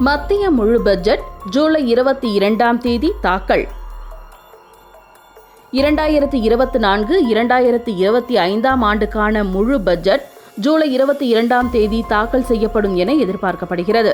மத்திய முழு பட்ஜெட் ஜூலை இருபத்தி இரண்டாம் தேதி தாக்கல். இரண்டாயிரத்தி இருபத்தி நான்கு இரண்டாயிரத்தி இருபத்தி ஐந்தாம் ஆண்டுக்கான முழு பட்ஜெட் ஜூலை இருபத்தி இரண்டாம் தேதி தாக்கல் செய்யப்படும் என எதிர்பார்க்கப்படுகிறது.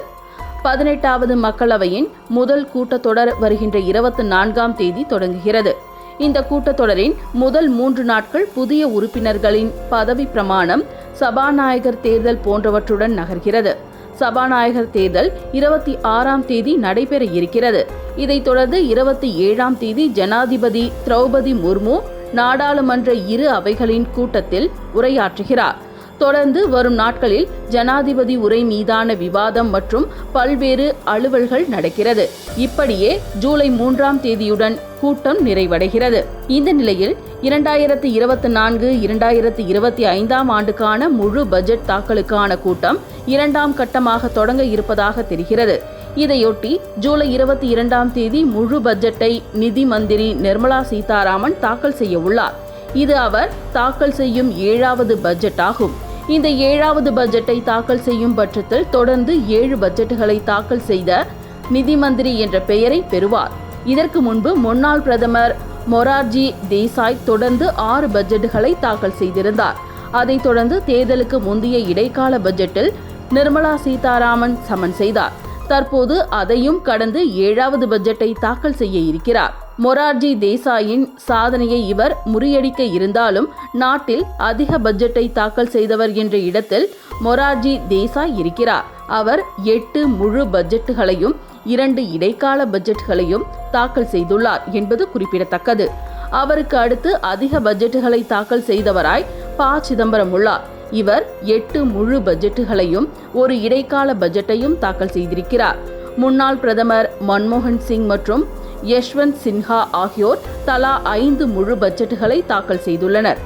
பதினெட்டாவது மக்களவையின் முதல் கூட்டத்தொடர் வருகின்ற இருபத்தி நான்காம் தேதி தொடங்குகிறது. இந்த கூட்டத்தொடரின் முதல் மூன்று நாட்கள் புதிய உறுப்பினர்களின் பதவி பிரமாணம் சபாநாயகர் தேர்தல் போன்றவற்றுடன் நகர்கிறது. சபாநாயகர் தேர்தல் இருபத்தி ஆறாம் தேதி நடைபெற இருக்கிறது. இதைத் தொடர்ந்து இருபத்தி ஏழாம் தேதி ஜனாதிபதி திரௌபதி முர்மு நாடாளுமன்ற இரு அவைகளின் கூட்டத்தில் உரையாற்றுகிறார். தொடர்ந்து வரும் நாட்களில் ஜனாதிபதி உரை மீதான விவாதம் மற்றும் பல்வேறு அலுவல்கள் நடக்கிறது. இப்படியே ஜூலை மூன்றாம் தேதியுடன் கூட்டம் நிறைவடைகிறது. இந்த நிலையில் இரண்டாயிரத்தி இருபத்தி நான்கு இரண்டாயிரத்தி இருபத்தி ஐந்தாம் ஆண்டுக்கான முழு பட்ஜெட் தாக்கலுக்கான கூட்டம் இரண்டாம் கட்டமாக தொடங்க இருப்பதாக தெரிகிறது. இதையொட்டி ஜூலை இருபத்தி இரண்டாம் தேதி முழு பட்ஜெட்டை நிதி மந்திரி நிர்மலா சீதாராமன் தாக்கல் செய்ய உள்ளார். இது அவர் தாக்கல் செய்யும் ஏழாவது பட்ஜெட் ஆகும். இந்த ஏழாவது பட்ஜெட்டை தாக்கல் செய்யும் பட்சத்தில் தொடர்ந்து ஏழு பட்ஜெட்டுகளை தாக்கல் செய்த நிதி மந்திரி என்ற பெயரை பெறுவார். இதற்கு முன்பு முன்னாள் பிரதமர் மொரார்ஜி தேசாய் தொடர்ந்து ஆறு பட்ஜெட்டுகளை தாக்கல் செய்திருந்தார். அதைத் தொடர்ந்து தேர்தலுக்கு முந்தைய இடைக்கால பட்ஜெட்டில் நிர்மலா சீதாராமன் சமன் செய்தார். தற்போது அதையும் கடந்து ஏழாவது பட்ஜெட்டை தாக்கல் செய்ய இருக்கிறார். மொரார்ஜி தேசாயின் சாதனையை இவர் முறியடிக்க இருந்தாலும் நாட்டில் அதிக பட்ஜெட்டை தாக்கல் செய்தவர் என்ற இடத்தில் மொரார்ஜி தேசாய் இருக்கிறார். அவர் எட்டு முழு பட்ஜெட்டுகளையும் இரண்டு இடைக்கால பட்ஜெட்டுகளையும் தாக்கல் செய்துள்ளார் என்பது குறிப்பிடத்தக்கது. அவருக்கு அடுத்து அதிக பட்ஜெட்டுகளை தாக்கல் செய்தவராய் ப. சிதம்பரம் உள்ளார். இவர் எட்டு முழு பட்ஜெட்டுகளையும் ஒரு இடைக்கால பட்ஜெட்டையும் தாக்கல் செய்திருக்கிறார். முன்னாள் பிரதமர் மன்மோகன் சிங் மற்றும் யஷ்வந்த் சின்ஹா ஆகியோர் தலா ஐந்து முழு பட்ஜெட்டுகளை தாக்கல் செய்துள்ளனர்.